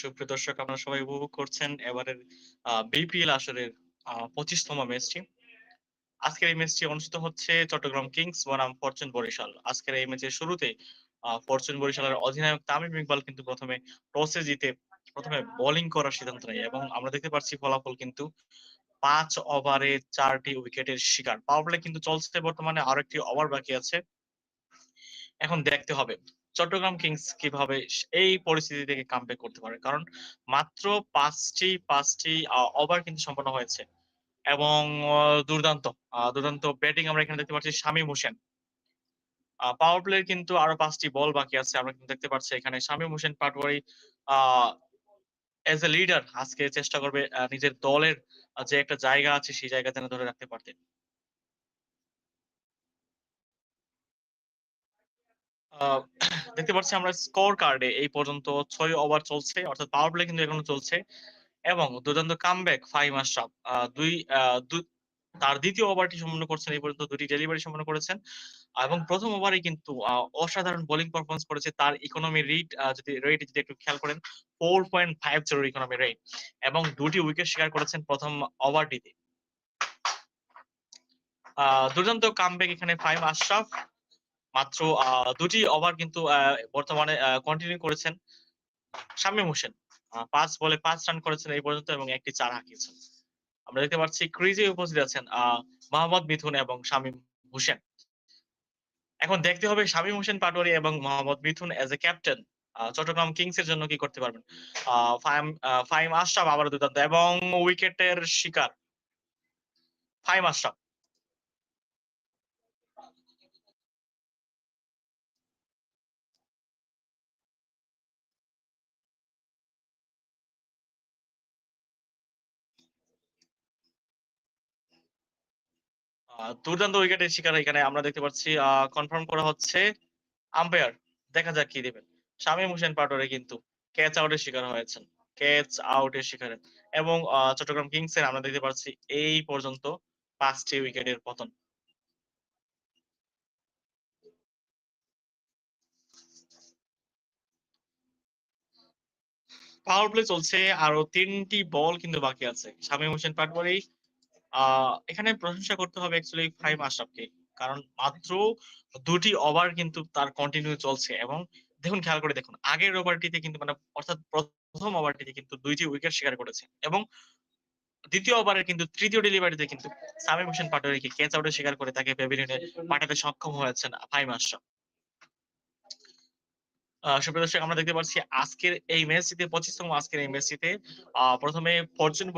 সুপ্রিয় দর্শক, আপনারা সবাই উপভোগ করছেন এবারের বিপিএল আসরের, আ ২৫ তম ম্যাচটি। আজকের এই ম্যাচটি অনুষ্ঠিত হচ্ছে চট্টগ্রাম কিংস বনাম ফরচুন বরিশাল। আজকের এই ম্যাচের শুরুতেই আ, ফরচুন বরিশালের অধিনায়ক তামিম ইকবাল কিন্তু ১ম এ টসে জিতে, প্রথমে বোলিং করার সিদ্ধান্ত নেয় এবং আমরা দেখতে পাচ্ছি ফলাফল কিন্তু পাঁচ ওভারে চারটি উইকেটের শিকার। পাওয়ার প্লে কিন্তু চলছে বর্তমানে, আরও একটি ওভার বাকি আছে। এখন দেখতে হবে চট্টগ্রাম কিংস কীভাবে এই পরিস্থিতি থেকে কামব্যাক করতে পারে। কারণ মাত্র ৫ টি ৫ টি আ ওভার কিন্তু সম্পন্ন হয়েছে। এবং দুর্দান্ত দুর্দান্ত ব্যাটিং আমরা এখানে দেখতে পাচ্ছি শামীম হোসেন। পাওয়ার প্লের কিন্তু আরও পাঁচটি বল বাকি আছে। আমরা কিন্তু দেখতে পাচ্ছি এখানে শামীম হোসেন পাটোয়ারি আ এস এ লিডার আজকে চেষ্টা করবে নিজের দলের যে একটা জায়গা আছে, সেই জায়গা যেন ধরে রাখতে পারতে। দেখতে পাচ্ছি আমরা স্কোর কার্ডে এই পর্যন্ত ছয় ওভার চলছে, অর্থাৎ পাওয়ার প্লে কিন্তু এখনও চলছে এবং দুর্দান্ত কামব্যাক ফাহিম আশরাফ আ ২ আ তার দ্বিতীয় ওভারটি সম্পন্ন করছেন, এই পর্যন্ত ২ টি ডেলিভারি সম্পন্ন করেছেন। এবং প্রথম ওভারে কিন্তু অসাধারণ বোলিং পারফরমেন্স করেছে। তার ইকোনমি আ যদি রেট যদি একটু খেয়াল করেন 4.50 ইকোনমি রেট এবং দুটি উইকেট শিকার করেছেন ১ম ওভারটিতে। দুর্দান্ত কামব্যাক এখানে ফাহিম আশরাফ মাত্র ২ ওভার কিন্তু বর্তমানে কন্টিনিউ করেছেন শামীম হোসেন। পাঁচ বলে পাঁচ রান করেছেন এই পর্যন্ত এবং ১ টি ৪ হাঁকিয়েছেন। আমরা দেখতে পাচ্ছি ক্রিজে উপস্থিত আছেন মোহাম্মদ মিথুন এবং শামীম হোসেন। এখন দেখতে হবে শামীম হোসেন পাটোয়ারি এবং Mohammad Mithun as a captain Chattogram kings এর জন্য কি করতে পারবেন। আ ফাহিম আশরাফ আবারও দুর্দান্ত এবং উইকেটের শিকার। ফাইম আশরাফ। দুর্দান্ত উইকেটের শিকার এখানে আমরা দেখতে পাচ্ছি কনফার্ম করা হচ্ছে আম্পায়ার। দেখা যাক কি দেবেন শামীম হোসেন পাটোয়ারি কিন্তু ক্যাচ আউটের শিকার হয়েছেন। ক্যাচ আউট এর শিকার এবং চট্টগ্রাম কিংস এর আমরা দেখতে পাচ্ছি এই পর্যন্ত ৫ টি উইকেটের পতন। পাওয়ার প্লে চলছে, আরও তিনটি বল কিন্তু বাকি আছে। শামীম হোসেন পাটোয়ারি আ এখানে প্রশংসা করতে হবে অ্যাকচুয়ালি ফাহিম আশরাফকে। কারণ মাত্র ২ টি ওভার কিন্তু তার কন্টিনিউ চলছে এবং দেখুন, খেয়াল করে দেখুন, আগের ওভারটিতে কিন্তু মানে অর্থাৎ প্রথম ওভারটিতে কিন্তু দুইটি উইকেট শিকার করেছে এবং দ্বিতীয় ওভারের কিন্তু তৃতীয় ডেলিভারিতে কিন্তু শামীম হোসেন পাটোয়ারিকে ক্যাচ আউট শিকার করে তাকে প্যাভিলিয়নে পাঠাতে সক্ষম হয়েছেন ফাহিম আশরাফ। সুপ্রিয় দর্শক, আমরা দেখতে পাচ্ছি আজকের এই ম্যাচটিতে ২৫ তম আজকের এই ম্যাচটিতে, আ ১ম এ ফরচুন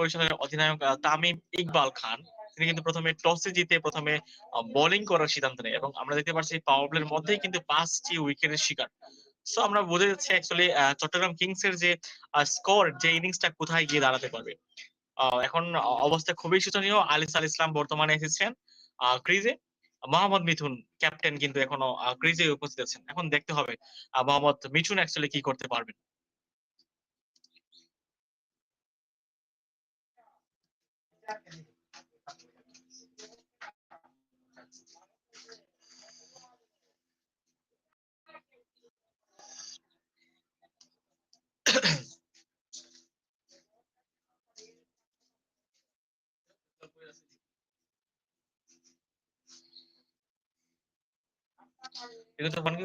অধিনায়ক তামিম ইকবাল খান তিনি কিন্তু ১ম এ টসে জিতে ১ম এ আ বোলিং করার সিদ্ধান্ত নেয় এবং আমরা দেখতে পাচ্ছি পাওয়ার প্লের মধ্যেই কিন্তু ৫ টি উইকেটের শিকার। সো আমরা বোঝা যাচ্ছে অ্যাকচুয়ালি চট্টগ্রাম কিংস এর যে স্কোর যে ইনিংসটা কোথায় গিয়ে দাঁড়াতে পারবে। এখন অবস্থা খুবই শোচনীয়। আলিসাল ইসলাম বর্তমানে এসেছেন ক্রিজে। মোহাম্মদ মিথুন, ক্যাপ্টেন কিন্তু এখনও ক্রিজে উপস্থিত আছেন। এখন দেখতে হবে মোহাম্মদ মিথুন অ্যাকচুয়ালি কি করতে পারবেন। এটা তো মানে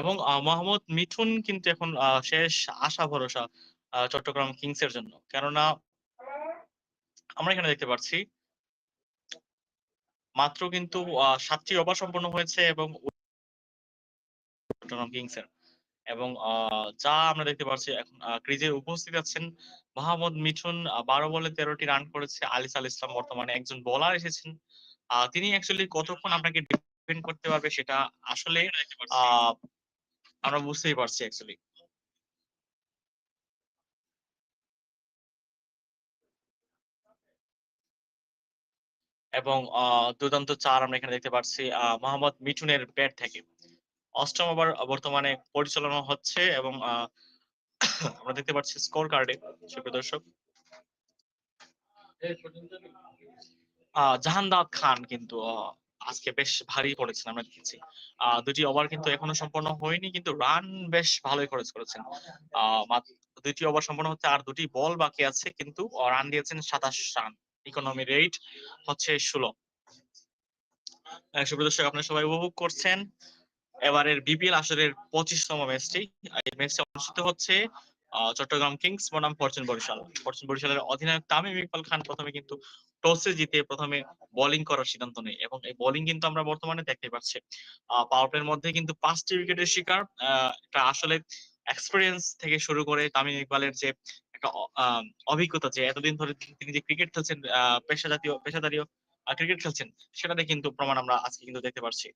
এবং মোহাম্মদ মিঠুন কিন্তু এখন শেষ আশা ভরসা চট্টগ্রাম কিংস এর জন্য। কেননা আমরা এখানে দেখতে পাচ্ছি মাত্র কিন্তু ৭ ওভার সম্পন্ন হয়েছে এবং চট্টগ্রাম কিংসের। এবং যা আমরা দেখতে পাচ্ছি এখন ক্রিজে উপস্থিত আছেন মোহাম্মদ মিঠুন বারো বলে তেরোটি রান করেছে। আলিস আল ইসলাম বর্তমানে একজন বোলার এসেছেন। তিনি অ্যাকচুয়ালি কতক্ষণ আপনাকে ডিফেন্ড করতে পারবে সেটা আসলে আ আমরা বুঝতেই পারছি অ্যাকচুয়ালি। এবং দুর্দান্ত ৪ আমরা এখানে দেখতে পাচ্ছি মোহাম্মদ মিঠুনের ব্যাট থেকে। অষ্টম ওভার বর্তমানে পরিচালনা হচ্ছে এবং আমরা দেখতে পাচ্ছি স্কোর কার্ডে দর্শক। আ জাহান দাউদ খান কিন্তু আজকে বেশ ভারী পড়েছেন আমরা দেখেছি। ২ ওভার কিন্তু এখনও সম্পন্ন হয়নি কিন্তু রান বেশ ভালোই খরচ করেছেন। আ মাত্র ২ টি ওভার সম্পন্ন হচ্ছে আর ২ টি বল বাকি আছে কিন্তু রান দিয়েছেন ২৭ রান। ইকোনমি রেট হচ্ছে ১৬ হ্যাঁ, সুপ্রিয় দর্শক আপনারা সবাই উপভোগ করছেন। এবারের বিপিএল আসরের ২৫ তম ম্যাচটি। এই ম্যাচটি অনুষ্ঠিত হচ্ছে চট্টগ্রাম কিংস বনাম ফরচুন বরিশাল। ফরচুন বরিশালের অধিনায়ক তামিম ইকবাল খান ১ম এ কিন্তু টসে জিতে ১ম এ বোলিং করার সিদ্ধান্ত নেয় এবং এই বোলিং কিন্তু আমরা বর্তমানে দেখতে পাচ্ছি। পাওয়ার প্লের মধ্যে কিন্তু পাঁচটি উইকেটের শিকার। এটা আসলে এক্সপেরিয়েন্স থেকে শুরু করে তামিম ইকবালের যে একটা অভিজ্ঞতা যে এতদিন ধরে তিনি যে ক্রিকেট খেলছেন পেশা জাতীয় পেশাদারীয় ক্রিকেট খেলছেন, সেটাতে কিন্তু প্রমাণ আমরা আজকে কিন্তু দেখতে পারছি।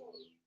todo.